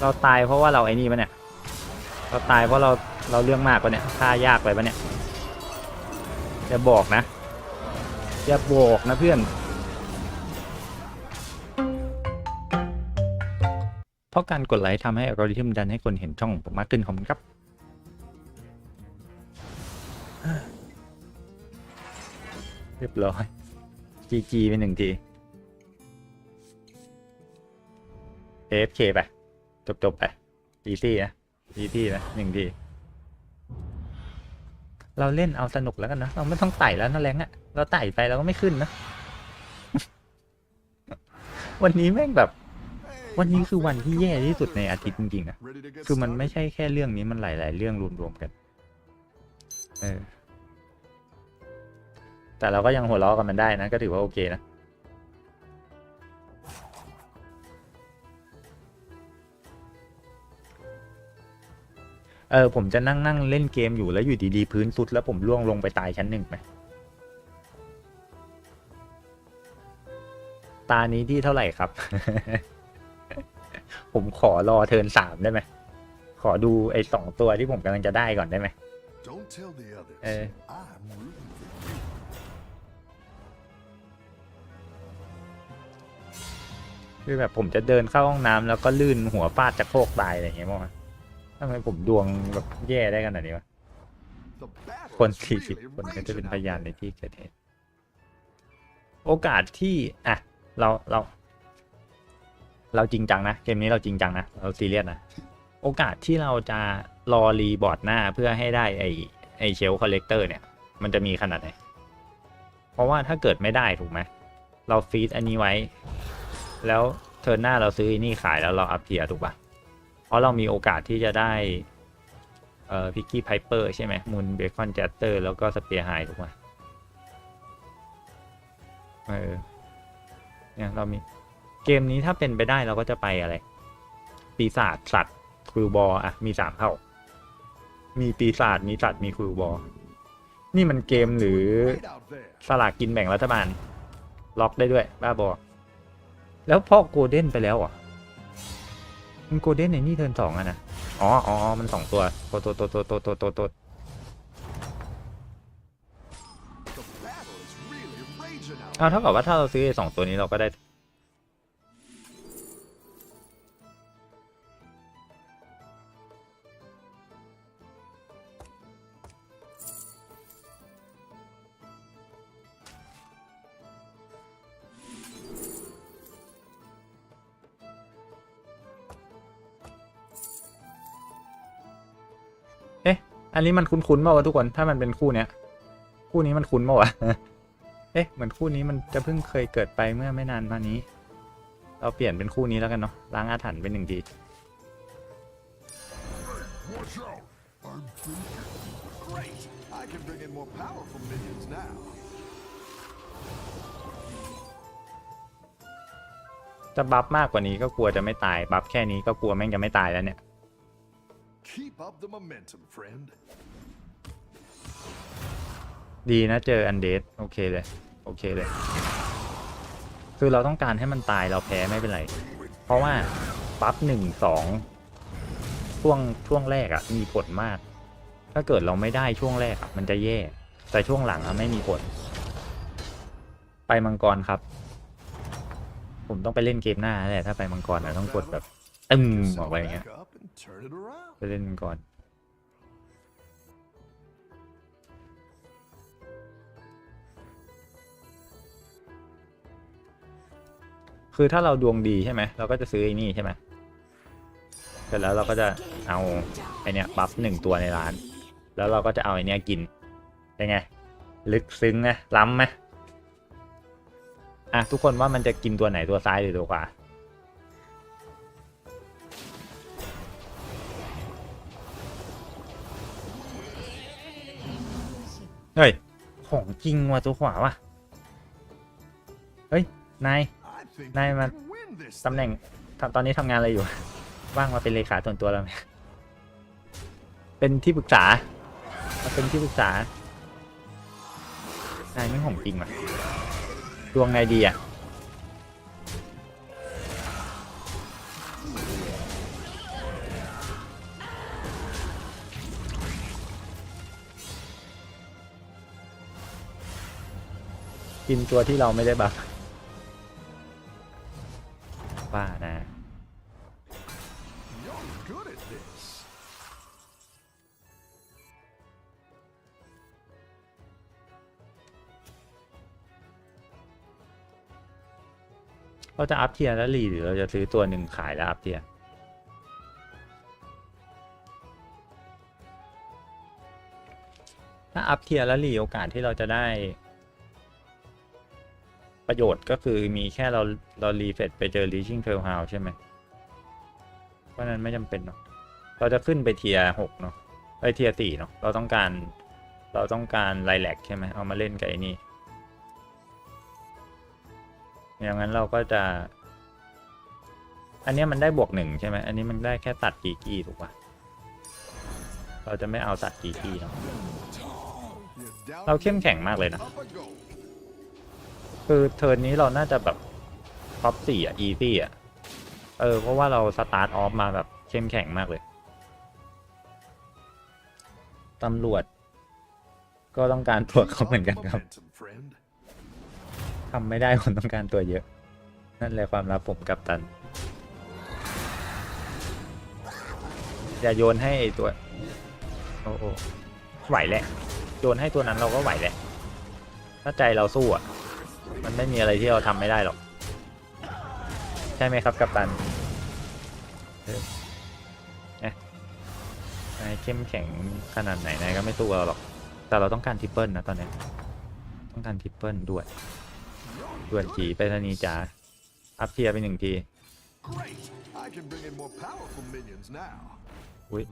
เราตายเพราะว่าเราไอ้นี่ปะเนี่ย เราตายเพราะเราเราเรื่องมากปะเนี่ยฆ่ายากไปปะเนี่ยอย่าบอกนะอย่าบอกนะเพื่อนเพราะการกดไลค์ทำให้อัลกอริทึมดันให้คนเห็นช่องผมมากขึ้นขอบคุณครับเรียบร้อย GG ไปหนึ่งที AFK ไป จบจบไป easy นะ easy นะหนึ่งทีเราเล่นเอาสนุกแล้วกันนะเราไม่ต้องไต่แล้วนะแรงอะเราไต่ไปเราก็ไม่ขึ้นนะวันนี้แม่งแบบ วันนี้คือวันที่แย่ที่สุดในอาทิตย์จริงๆนะคือมันไม่ใช่แค่เรื่องนี้มันหลาย ๆ เรื่องรวมๆกัน เออ แต่เราก็ยังหัวเราะกับมันได้นะก็ถือว่าโอเคนะ เออผมจะนั่งนั่งเล่นเกมอยู่แล้วอยู่ดีๆพื้นสุดแล้วผมล่วงลงไปตายชั้นหนึ่งไหมตานี้ที่เท่าไหร่ครับ ผมขอรอเทิร์นสามได้ไหม ขอดูไอ้สองตัวที่ผมกำลังจะได้ก่อนได้ไหม Don't tell the others. Eh. I'm rooting for you. คือแบบผมจะเดินเข้าห้องน้ำแล้วก็ลื่นหัวฟาดจะโครกตายอะไรอย่างเงี้ยมั้งวะ ทำไมผมดวงแบบแย่ได้ขนาดนี้วะ คนสี่สิบคนก็จะเป็นพยานในที่เกิดเหตุ โอกาสที่ อะ เราเรา เราจริงจังนะ เกมนี้เราจริงจังนะ เราซีเรียสนะ โอกาสที่เราจะรอรีบอร์ดหน้าเพื่อให้ได้ไอไอเชลคอลเลกเตอร์เนี่ย มันจะมีขนาดไหน เพราะว่าถ้าเกิดไม่ได้ถูกไหม เราฟีดอันนี้ไว้ แล้วเทิร์นหน้าเราซื้ออนี่ขายแล้วเราอัพเทียถูกปะ เพราะเรามีโอกาสที่จะได้เอ่อพิกกี้ไพเปอร์ใช่ไหมมูนเบคอนแจตเตอร์แล้วก็สเปียร์ไฮถูกไหมเออเนี่ยเรามีเกมนี้ถ้าเป็นไปได้เราก็จะไปอะไร ปีศาจสัตว์ครูบออะมีสามเท่า มีปีศาจมีสัตว์มีครูบอ นี่มันเกมหรือสลากกินแบ่งรัฐบาล ล็อกได้ด้วย บ้าบอ แล้วพ่อโกลเด้นไปแล้วอะ มันโกลเด้นในนี่เทิร์นสองอะนะ อ๋ออ๋ออ๋อมันสองตัวโตโตโตโตโตโตโตโต The battle is really raging out เอาเท่ากับว่าถ้าเราซื้อไอ้สองตัวนี้เราก็ได้ นี้มันคุ้นๆเปล่าวะทุกคน ถ้ามันเป็นคู่เนี้ย คู่นี้มันคุ้นเปล่าวะเอ๊ะ เหมือนคู่นี้มันจะเพิ่งเคยเกิดไปเมื่อไม่นานมานี้ เราเปลี่ยนเป็นคู่นี้แล้วกันเนาะ ล้างอาถรรพ์เป็นหนึ่งทีจะบัฟมากกว่านี้ก็กลัวจะไม่ตาย บัฟแค่นี้ก็กลัวแม่งจะไม่ตายแล้วเนี่ย Keep up the momentum, friend. ดีนะเจออันเดสโอเคเลย โอเคเลย คือเราต้องการให้มันตายเราแพ้ไม่เป็นไร เพราะว่าบัฟหนึ่งสองช่วงช่วงแรกอะมีผลมาก ถ้าเกิดเราไม่ได้ช่วงแรกอะมันจะแย่ แต่ช่วงหลังอะไม่มีผล ไปมังกรครับ ผมต้องไปเล่นเกมหน้าแหละถ้าไปมังกรอะต้องกดแบบ ตึมออกไปอย่างเงี้ย back up turn it around. ไปเล่นมังกรคือถ้าเราดวงดีใช่ไหม เราก็จะซื้อไอ้นี่ใช่ไหมเสร็จแล้วเราก็จะเอาไอเนี้ยบัฟหนึ่งตัวในร้าน แล้วเราก็จะเอาไอเนี้ยกินเป็นไง ลึกซึ้งนะล้ำไหมอะทุกคนว่ามันจะกินตัวไหนตัวซ้ายหรือตัวขวา เฮ้ย ของจริงว่ะตัวขวาว่ะ เฮ้ย นาย นายมาตำแหน่งทำตอนนี้ทำงานอะไรอยู่ ว่างมาเป็นเลขาส่วนตัวแล้วไหมเป็นที่ปรึกษามาเป็นที่ปรึกษา นายไม่ของจริงว่ะ ดวงไงดีอะ กินตัวที่เราไม่ได้บัฟว่านะ เราจะอัพเทียร์แล้วรีหรือเราจะซื้อตัวหนึ่งขายแล้วอัพเทียร์ถ้าอัพเทียร์แล้วรีโอกาสที่เราจะได้ ประโยชน์ก็คือมีแค่เราเรารีเฟรชไปเจอ reaching trail house ใช่ไหมเพราะนั้นไม่จำเป็นเนาะเราจะขึ้นไปเทียหกเนาะไปเทียสี่เนาะเราต้องการเราต้องการไลแลกใช่ไหมเอามาเล่นกับไอ้นี่อย่างนั้นเราก็จะ อันนี้มันได้บวกหนึ่งใช่ไหมอันนี้มันได้แค่ตัดกีกี้ถูกปะเราจะไม่เอาตัดกีกี้เนาะเราเข้มแข็งมากเลยนะ คือเทิร์นนี้เราน่าจะแบบท็อปสี่อะ อีซี่อะ เออ เพราะว่าเราสตาร์ทออฟมาแบบเข้มแข็งมากเลย ตำรวจ ก็ต้องการตัวเขาเหมือนกันครับ ทำไม่ได้คนต้องการตัวเยอะ นั่นแหละความลับผมกับตัน อย่าโยนให้ไอ้ตัว โอ้โอ้ไหวแหละ โยนให้ตัวนั้นเราก็ไหวแหละ ถ้าใจเราสู้อะ มันไม่มีอะไรที่เราทำไม่ได้หรอก ใช่ไหมครับกัปตันเออเอ๊ะนายเข้มแข็งขนาดไหนนายก็ไม่สู้เราหรอก แต่เราต้องการทริปเปิลนะตอนนี้ ต้องการทริปเปิลด้วยด่วนจีไปธนีจ๋า อัพเทียไปหนึ่งที Great. I can bring in more powerful minions now. อุ้ย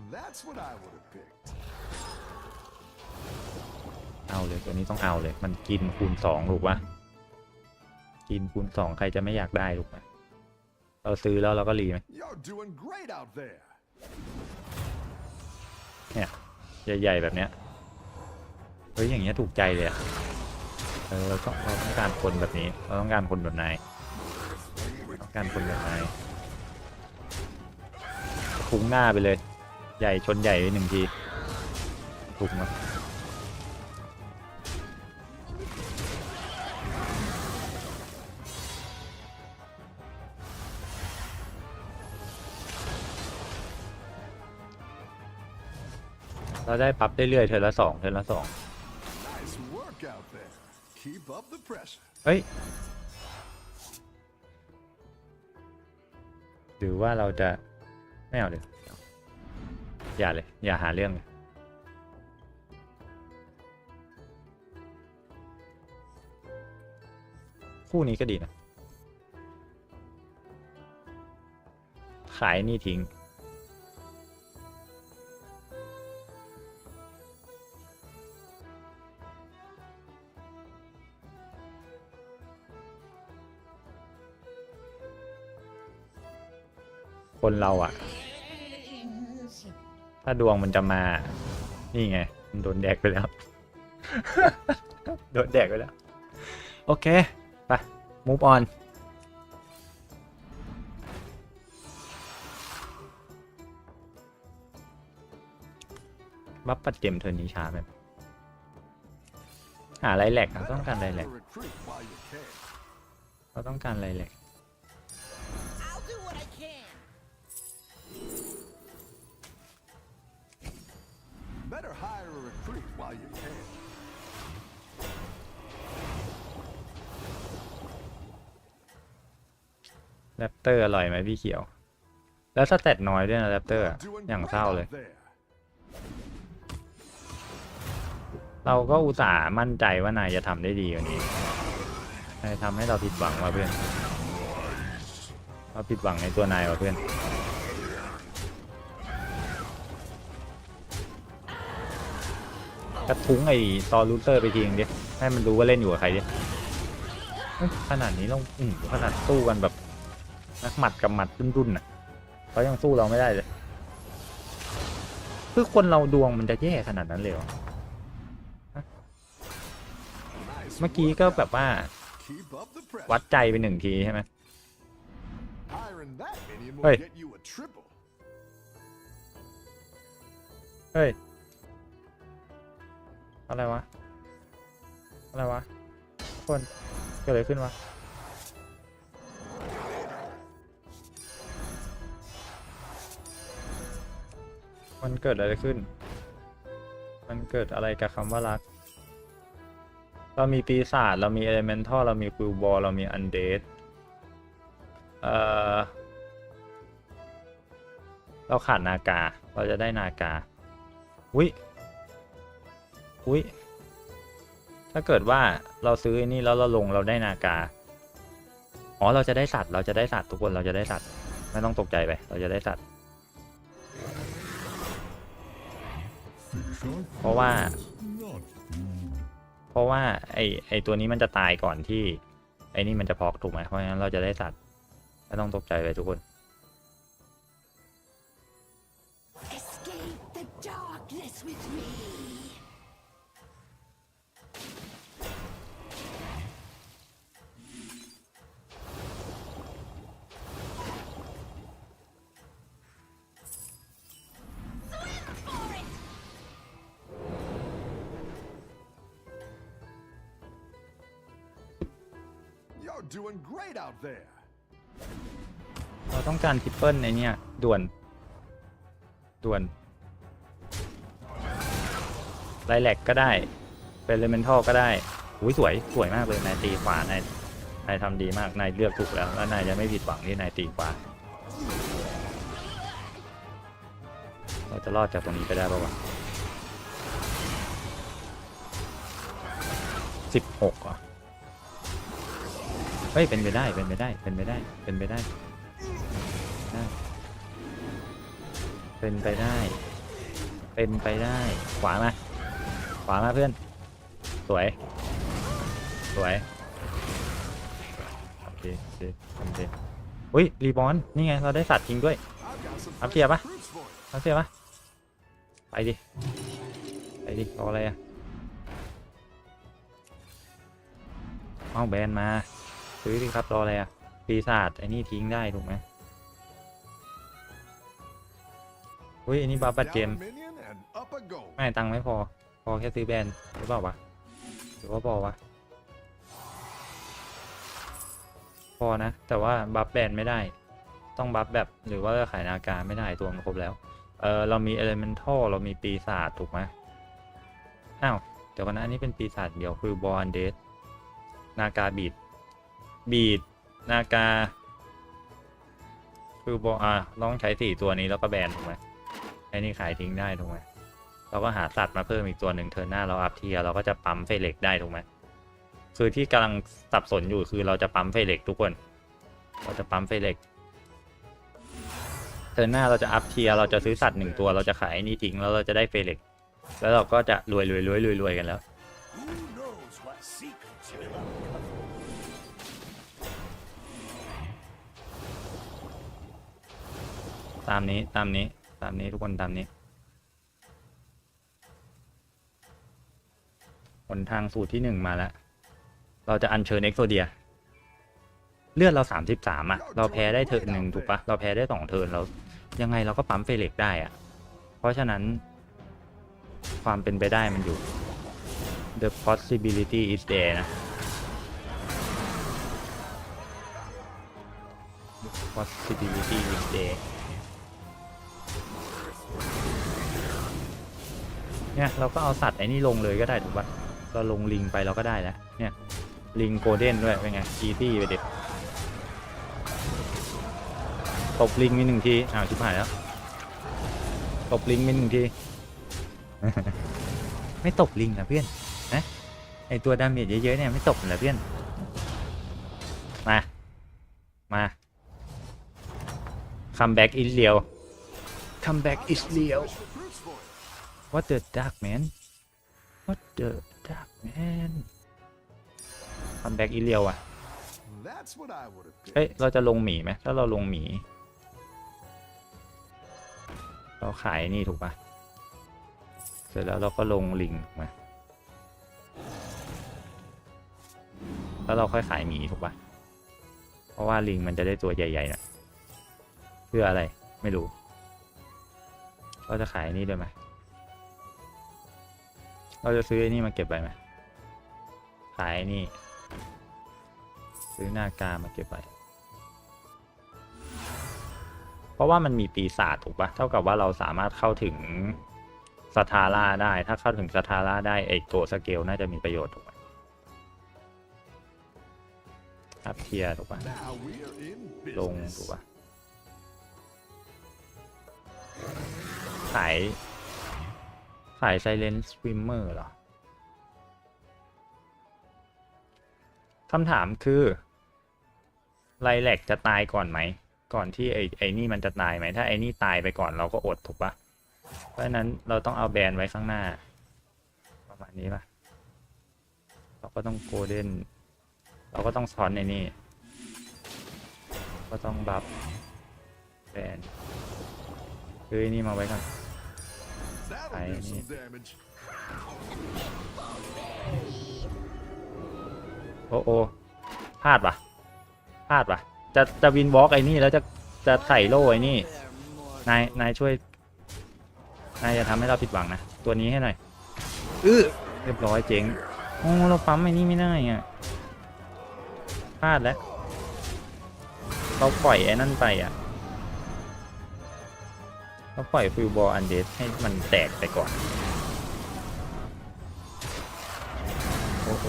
เอาเลยตัวนี้ต้องเอาเลย มันกินคูณสองถูกปะ กินคูณสองใครจะไม่อยากได้ถูกไหมเราซื้อแล้วเราก็รีไหม You're doing great out there. เนี่ยใหญ่ๆแบบเนี้ยเฮ้ยอย่างเงี้ยถูกใจเลยอะเออเราต้องเราต้องการคนแบบนี้ เราต้องการคนแบบนายต้องการคนแบบนายคุ้งหน้าไปเลย ใหญ่ชนใหญ่ไปหนึ่งทีถูกมั้ เราได้ปรับเรื่อยๆเทอละสองเทอละสอง Nice work out there. Keep up the pressure. เฮ้ยหรือว่าเราจะไม่เอาเลยอย่าเลย อย่าหาเรื่องเลยคู่นี้ก็ดีนะ ขายนี่ทิ้ง คนเราอะถ้าดวงมันจะมา นี่ไงมันโดนแดกไปแล้ว โดนแดกไปแล้ว โอเค ไป move on บัฟปัดเจมเทอร์นี้ช้าไหมหาไรแหลกเราต้องการไรแหลกเราต้องการไรแหลก hire a recruit while you can. แรปเตอร์อร่อยไหมพี่เขียว แล้วสเตตน้อยด้วยนะแรปเตอร์ You're doing อย่าง great เศร้า out เลย there. เราก็อุตส่าห์มั่นใจว่านายจะทำได้ดีกว่านี้นายทำให้เราผิดหวังว่ะเพื่อน เราผิดหวังในตัวนายว่ะเพื่อน กระทุ้งไอ้ตอรูเตอร์ไปทีนึงดิให้มันรู้ว่าเล่นอยู่กับใครดิขนาดนี้เราอืขนาดสู้กันแบบนักหมัดกับหมัดรุ่นๆน่ะเขายังสู้เราไม่ได้เลยคือคนเราดวงมันจะแย่ขนาดนั้นเลยเหรอเมื่อกี้ก็แบบว่าวัดใจไปหนึ่งทีใช่ไหม Hiring that minion will Hey. get you a triple. เฮ้ย อะไรวะ อะไรวะ คนเกิดอะไรขึ้นวะ มันเกิดอะไรขึ้น มันเกิดอะไรกับคำว่ารัก เรามีปีศาจ เรามีเอเลเมนทัลเรามีฟิวบอล เรามีอันเดดเอ่อ เราขาดนากา เราจะได้นากา อุ้ย อุ้ยถ้าเกิดว่าเราซื้อไอ้นี่แล้วเราลงเราได้นากา อ๋อเราจะได้สัตว์ เราจะได้สัตว์ทุกคนเราจะได้สัตว์ ไม่ต้องตกใจไป เราจะได้สัตว์ เพราะว่า เพราะว่าไอไอตัวนี้มันจะตายก่อนที่ ไอนี่มันจะพอกถูกไหมเพราะฉะนั้นเราจะได้สัตว์ ไม่ต้องตกใจเลยทุกคน doing great out there. เราต้องการทริปเปิลในเนี่ยด่วน ด่วนไลแลกก็ได้ เป็นเลเมนทัลก็ได้อุ้ยสวย สวยมากเลยนายตีขวานายนายทำดีมาก นายเลือกถูกแล้ว แล้วนายจะไม่ผิดหวังที่นายตีขวา เราจะรอดจากตรงนี้ไปได้ปะวะสิบหกอะ เฮ้ยเป็นไปได้เป็นไปได้เป็นไปได้เป็นไปได้ได้ เป็นไปได้ เป็นไปได้ขวามาขวามาเพื่อน สวย สวยโอเคโอเคโอเคอุ้ยรีบอลนี่ไงเราได้สัตว์จริงด้วย I've got some Up fresh here, ba? recruits for you. เอาเสียปะไปดิไปดิรออะไรอะเอาแบนมา ซื้อดิครับรออะไรอะปีศาจไอ้นี่ทิ้งได้ถูกไหมอุ้ยอันนี้บัฟบัตเกมไม่ตังค์ไม่พอ พอแค่ซื้อแบรนด์หรือเปล่าวะหรือว่าพอวะพอนะ แต่ว่าบัฟแบนไม่ได้ ต้องบัฟแบบหรือว่าขายนาการไม่ได้ตัวมันครบแล้ว เออเรามีเอเลเมนทัลเรามีปีศาจถูกไหมอ้าว เดี๋ยวกันนะอันนี้เป็นปีศาจเดียวคือบอลเดสนาการบีด บีดนากาคือบอกอะต้องใช้สี่ตัวนี้แล้วก็แบนถูกไหมไอ้นี่ขายทิ้งได้ถูกไหมเราก็หาสัตว์มาเพิ่มอีกตัวหนึ่งเทิร์นหน้าเราอัพเทียเราก็จะปั๊มเฟเล็กได้ถูกไหมคือที่กำลังสับสนอยู่คือเราจะปั๊มเฟเล็กทุกคน เราจะปั๊มเฟเล็กเทิร์นหน้าเราจะอัพเทียเราจะซื้อสัตว์หนึ่งตัวเราจะขายไอ้นี่ทิ้งแล้วเราจะได้เฟเล็กแล้วเราก็จะรวยรวยรวยรวยรวยกันแล้ว ตามนี้ตามนี้ตามนี้ทุกคนตามนี้หนทางสูตรที่หนึ่งมาแล้ว เราจะอัญเชิญเอ็กโซเดีย เลือดเราสามสิบสามอะเราแพ้ได้เทิร์นหนึ่งถูกปะเราแพ้ได้สองเทิร์นเรา ยังไงเราก็ปั๊มเฟเล็กได้อะเพราะฉะนั้น ความเป็นไปได้มันอยู่ the possibility is there นะ possibility is there เนี่ยเราก็เอาสัตว์ไอ้นี่ลงเลยก็ได้ถูกปะเราลงลิงไปเราก็ได้แล้วเนี่ยลิงโกลเด้นด้วยเป็นไงอีซี่ไปเด็ดตบลิงมีหนึ่งทีอ้าวชิบหายแล้วตบลิงมีหนึ่งที ไม่ตบลิงนะเพื่อนนะไอตัวดาเมจเยอะๆเนี่ยไม่ตบเหรอเพื่อนมามา come back is real come back is real Fresh recruits for you. What the duck man What the duck man คัมแบ็กอีเลียวอะ That's what I would have เฮ้ย picked. เราจะลงหมีไหม ถ้าเราลงหมี เราขายนี่ถูกปะเสร็จแล้วเราก็ลงลิงถูกไหมแล้วเราค่อยขายหมีถูกปะเพราะว่าลิงมันจะได้ตัวใหญ่ๆนะเพื่ออะไร ไม่รู้ เราจะขายนี่ด้วยไหม เราจะซื้อไอ้นี่มาเก็บไว้ไหมขายอ้นี่ ซื้อนากามาเก็บไว้เพราะว่ามันมีปีศาจถูกปะเท่ากับว่าเราสามารถเข้าถึงสทาร่าได้ ถ้าเข้าถึงสทาร่าได้ไอตัวสเกลน่าจะมีประโยชน์ถูกปะอัพเทียร์ถูกปะลงถูกปะขายายไซเลนสวิมเมอร์เหรอคำถามคือไลแลกจะตายก่อนไหม ก่อนที่ไอ้ไอ้นี่มันจะตายไหม ถ้าไอ้นี่ตายไปก่อนเราก็อดถูกปะเพราะนั้นเราต้องเอาแบรนด์ไว้ข้างหน้า ประมาณนี้ปะเราก็ต้องโกลเด้น เราก็ต้องซ้อนในนี่ ก็ต้องบัฟแบรนด์คือนี่มาไว้ก่อน That'll I do need- some damage. โอ้โอพลาดปะพลาดปะจะจะวินวอล์กไอ้นี่แล้วจะจะใส่โล่ไอ้นี่ นายนายช่วย นายอย่าทำให้เราผิดหวังนะ ตัวนี้ให้หน่อยอื้อเรียบร้อยเจ๋งโอ้เราปั๊มไอ้นี่ไม่ได้อะพลาดแล้วเราปล่อยไอ้นั่นไปอะ เราปล่อยฟิวบอลอันเดสให้มันแตกไปก่อน โอ้โอ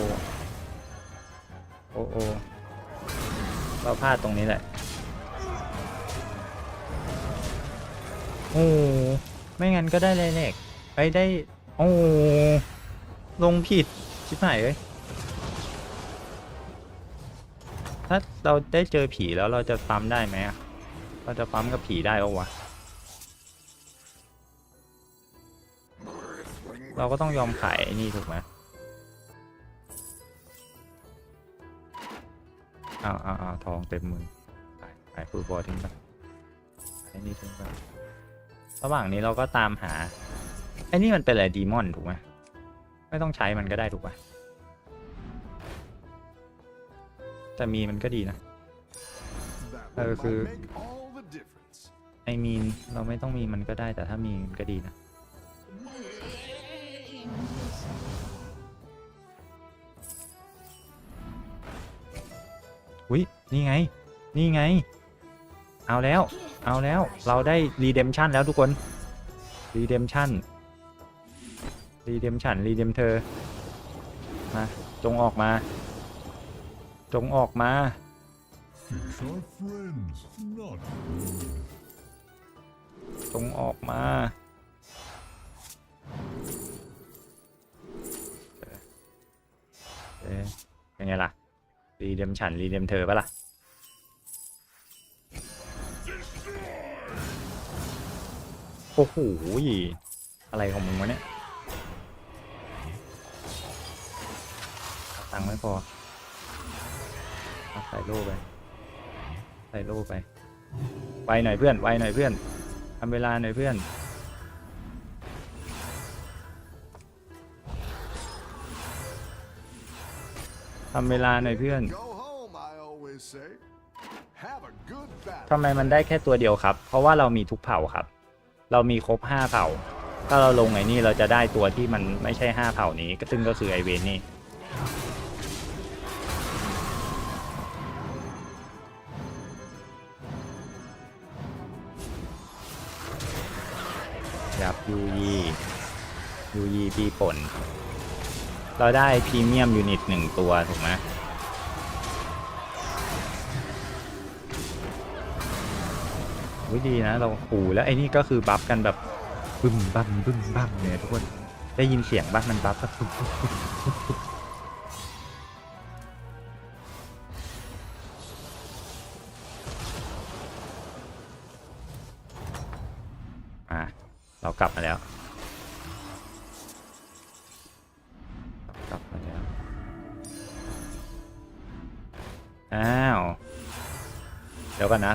โอ้โอเราพลาดตรงนี้แหละ โอ้ไม่งั้นก็ได้เลยเล็กไปได้ โอ้ลงผิด ชิบหายเลยถ้าเราได้เจอผีแล้วเราจะปั๊มได้ไหมเราจะปั๊มกับผีได้ปะวะ เราก็ต้องยอมขายไอ้นี่ถูกไหมอ้าวอ้าวอ้าวทองเต็มมือขายขายฟูลบอลทิ้งไปขายไอ้นี่ทิ้งไประหว่างนี้เราก็ตามหาไอ้นี่มันเป็นอะไรดีมอนถูกไหมไม่ต้องใช้มันก็ได้ถูกป่ะแต่มีมันก็ดีนะ That Uh, one for- might make all the difference. ไอมีนเราไม่ต้องมีมันก็ได้แต่ถ้ามีมันก็ดีนะ อุ้ยนี่ไง นี่ไง เอาแล้ว เอาแล้ว เราได้รีเดมชันแล้วทุกคน รีเดมชันรีเดมชันรีเดมเธอ มา จงออกมา จงออกมา จงออกมา เอ๊ะเป็นไงล่ะ รีเดมฉัน รีเดมเธอปะล่ะ โอ้โหอะไรของมึงวะเนี่ยตังค์ไม่พอใส่โล่ไป ใส่โล่ไป ไวหน่อยเพื่อน ไวหน่อยเพื่อนทำเวลาหน่อยเพื่อน ทำเวลาหน่อยเพื่อน go home, I always say. Have a good battle. ทำไมมันได้แค่ตัวเดียวครับ เพราะว่าเรามีทุกเผ่าครับ เรามีครบห้าเผ่า ถ้าเราลงไอ้นี่เราจะได้ตัวที่มันไม่ใช่ห้าเผ่านี้ ก็ซึ่งก็คือไอเวนนี่ ยับยูยียูยีปีป่น เราได้พรีเมียมยูนิตหนึ่งตัวถูกไหมวิดีนะเราขู่แล้วไอ้นี่ก็คือบัฟกันแบบบึ้มบั้มบึ้มบั้มเนี่ยทุกคนได้ยินเสียงบ้ามันบัฟแบบ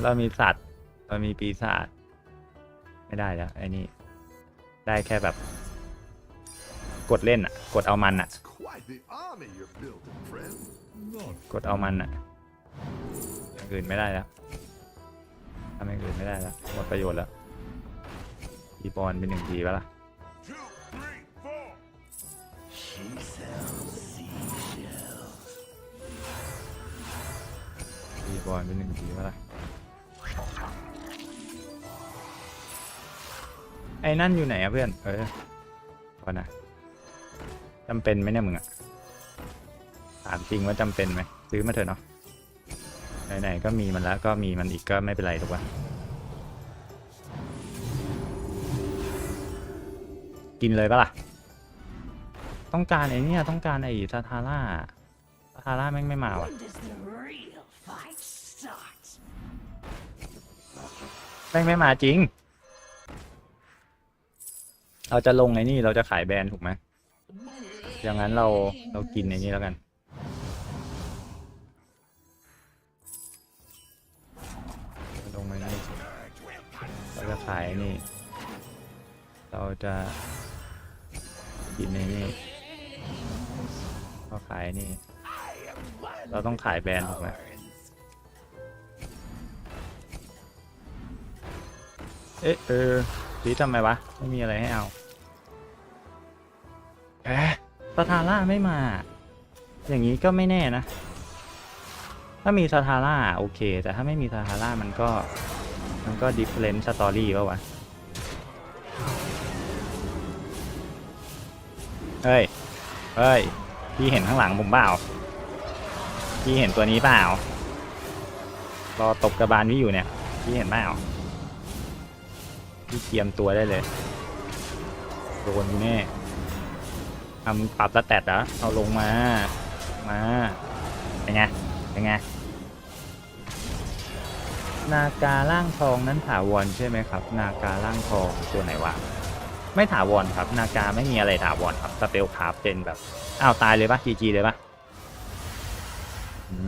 เดี๋ยวกันนะเรามีสัตว์เรามีปีศาจไม่ได้แล้วไอ้นี่ได้แค่แบบ กดเล่นอะ กดเอามันอะ It's quite the army you're building, friend. กดเอามันอะอย่างอื่นไม่ได้แล้วทำอย่างอื่นไม่ได้แล้วหมดประโยชน์แล้วทีบอลเป็นหนึ่งทีปะล่ะ Two, three, four. ตีบอลไปหนึ่งทีว่าล่ะ ไอ้นั่นอยู่ไหนอะเพื่อน เออก่อนนะจำเป็นไหมเนี่ยมึงอะถามจริงว่าจำเป็นไหมซื้อมาเถอะเนาะไหนๆก็มีมันแล้วก็มีมันอีกก็ไม่เป็นไรถูกปะกินเลยปะล่ะ ต้องการไอ้นี่ต้องการไอ้ซาทาร่าซาทาร่าแม่งไม่มาว่ะแม่งไม่มาจริง เราจะลงไอ้นี่เราจะขายแบรนด์ถูกไหมอย่างนั้นเราเรากินไอ้นี่แล้วกัน ลงไอ้นี่เราจะขายนี่ เราจะกินไอ้นี่เราขายนี่ เราต้องขายแบรนด์ถูกไหมเอ๊ะเออสีทำไมวะ ไม่มีอะไรให้เอา เอ๊ะสทาร่าไม่มา อย่างนี้ก็ไม่แน่นะ ถ้ามีสทาร่าโอเค แต่ถ้าไม่มีสทาร่ามันก็ มันก็ดิฟเฟนซ์สตอรี่ป่าวะ เฮ้ย เฮ้ย พี่เห็นข้างหลังผมเปล่า พี่เห็นตัวนี้เปล่า รอตบกระบาลพี่อยู่เนี่ย พี่เห็นเปล่า พี่เตรียมตัวได้เลย โดนกูแน่ ทำปรับสแตทเหรอเอาลงมา มา เป็นไง เป็นไง นากาล่างทองนั้นถาวรใช่ไหมครับ นากาล่างทองตัวไหนวะ ไม่ถาวรครับ นาการไม่มีอะไรถาวรครับ สเปลคราฟเป็นแบบ อ้าวตายเลยปะจีจีเลยปะ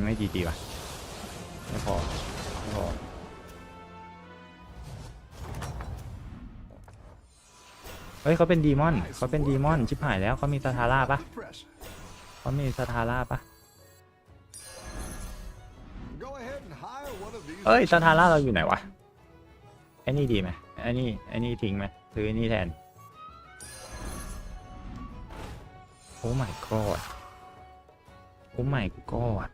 ไม่จีจีปะไม่พอ ไม่พอ เฮ้ยเขาเป็นดีมอนเขาเป็นดีมอนชิบหายแล้วเขามีสทาร่าปะเขามีสทาร่าปะเอ้ยสทาร่าเราอยู่ไหนวะไอ้นี่ดีไหมไอ้นี่ไอ้นี่ทิ้งไหมซื้ออ้นี่แทนโอ้ my god โอ้ my god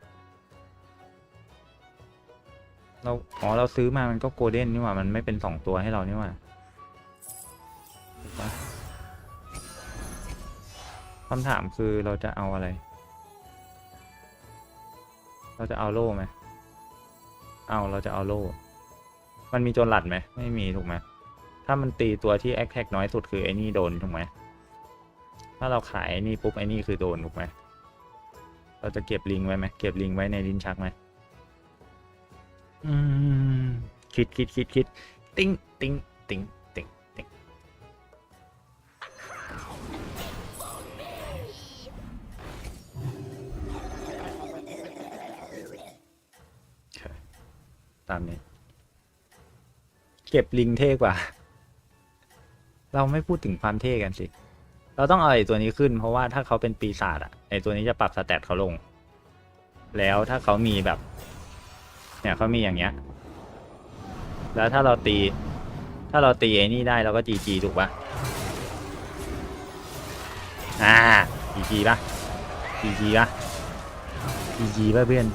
เราอ๋อเราซื้อมามันก็โกลเด้นนี่หว่ามันไม่เป็นสองตัวให้เรานี่หว่า ถูกปะคำถามคือเราจะเอาอะไร เราจะเอาโล่ไหมเอาเราจะเอาโล่ มันมีโจรหลัดไหม ไม่มีถูกไหม ถ้ามันตีตัวที่แอคแท็กน้อยสุดคือไอ้นี่โดนถูกไหม ถ้าเราขายไอ้นี่ปุ๊บไอ้นี่คือโดนถูกไหม เราจะเก็บลิงไว้ไหม เก็บลิงไว้ในลิ้นชักไหมอืมคิดคิดคิดคิด ติ้งติ้งติ้งติ้งติ้ง ตามนี้ เก็บลิงเท่กว่า เราไม่พูดถึงความเท่กันสิ เราต้องเอาไอ้ตัวนี้ขึ้น เพราะว่าถ้าเขาเป็นปีศาจอะไอ้ตัวนี้จะปรับสแตทเขาลง แล้วถ้าเขามีแบบ เนี่ยเขามีอย่างเงี้ย แล้วถ้าเราตี ถ้าเราตีไอ้นี่ได้เราก็จีจีถูกปะอ่าจีจีปะจีจีปะจีจีปะเพื่อน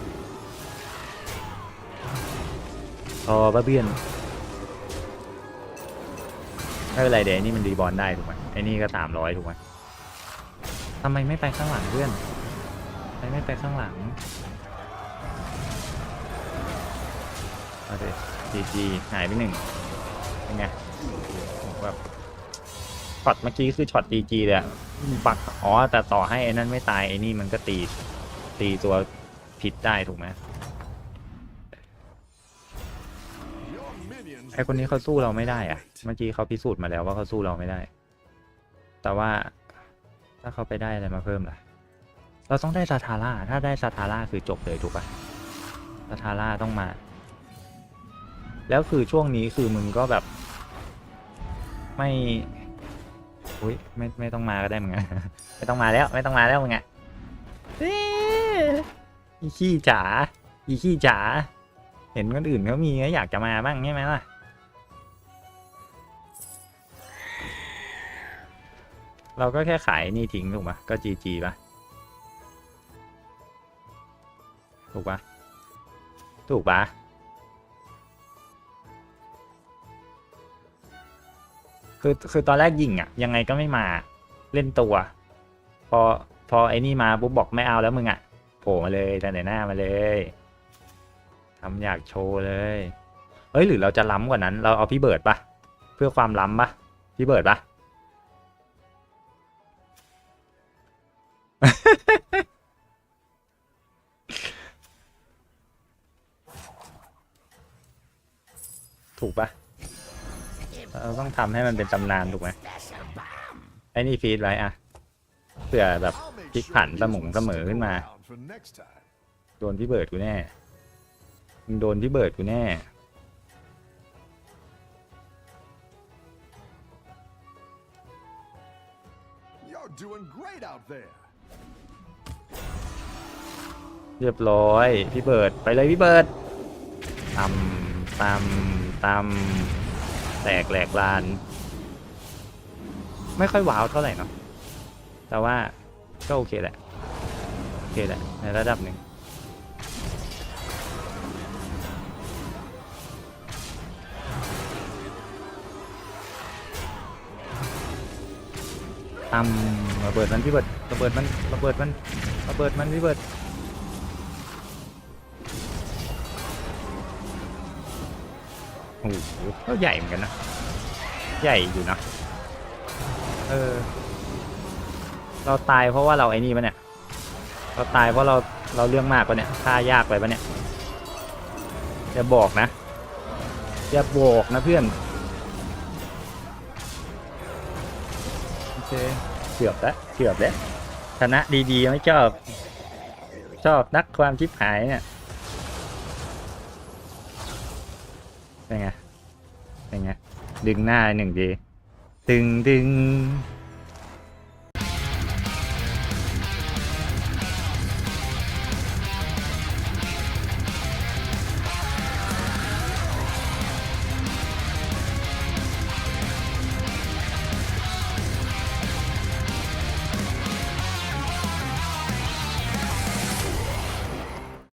พอปะเพื่อนไม่เป็นไรเดี๋ยวไอ้นี่มันรีบอลได้ถูกไหมไอ้นี่ก็สามร้อยถูกไหมทำไมไม่ไปข้างหลังเพื่อนทำไมไม่ไปข้างหลังเอาดิจีจีหายไปหนึ่งเป็นไงแบบช็อตเมื่อกี้คือช็อตจีจีเลยอะปักอ๋อแต่ต่อให้ไอ้นั่นไม่ตายไอ้นี่มันก็ตีตีตัวผิดได้ถูกไหม ไอคนนี้เขาสู้เราไม่ได้อะเมื่อกี้เขาพิสูจน์มาแล้วว่าเขาสู้เราไม่ได้ แต่ว่าถ้าเขาไปได้อะไรมาเพิ่มล่ะ เราต้องได้ซาทาร่า ถ้าได้ซาทาร่าคือจบเลยถูกปะซาทาร่าต้องมา แล้วคือช่วงนี้คือมึงก็แบบ ไม่อุ้ยไม่ไม่ต้องมาก็ได้มึงอะไม่ต้องมาแล้ว ไม่ต้องมาแล้วมึงอะเอ๊ะอีขี้จ๋าอีขี้จ๋าเห็นคนอื่นเขามีก็อยากจะมาบ้างใช่ไหมล่ะ เราก็แค่ขายนี่ทิ้งถูกปะก็จีจีปะถูกปะถูกปะคือคือตอนแรกยิงอะยังไงก็ไม่มาเล่นตัว พอพอไอ้นี่มาปุ๊บบอกไม่เอาแล้วมึงอะโผล่มาเลยแต่ไหนหน้ามาเลยทำอยากโชว์เลยเฮ้ยหรือเราจะล้ำกว่านั้น เราเอาพี่เบิร์ดปะเพื่อความล้ำปะพี่เบิร์ดปะ ถูกปะเราต้องทำให้มันเป็นตำนานถูกไหมไอ้นี่ฟีดไว้อะเผื่อแบบพลิกผันสมงเสมอขึ้นมา โดนพี่เบิร์ดกูแน่มึงโดนพี่เบิร์ดกูแน่ เรียบร้อย พี่เบิร์ดไปเลยพี่เบิร์ดตำตำตำแตกแหลกลาน ไม่ค่อยว้าวเท่าไหร่เนาะแต่ว่าก็โอเคแหละ โอเคแหละ ในระดับหนึ่งตำระเบิดมันพี่เบิร์ดระเบิดมันระเบิดมันระเบิดมันพี่เบิร์ด โอ้โหก็ใหญ่เหมือนกันนะ ใหญ่อยู่นะ เออ เราตายเพราะว่าเราไอ้นี่ปะเนี่ย เราตายเพราะเราเราเรื่องมากปะเนี่ยฆ่ายากไปปะเนี่ยอย่าบอกนะอย่าบอกนะเพื่อนโอเคเกือบแล้วเกือบแล้วชนะดีๆไม่ชอบ ชอบนักความชิบหายเนี่ย เป็นไง เป็นไง ดึงหน้าหนึ่งดี ดึงดึง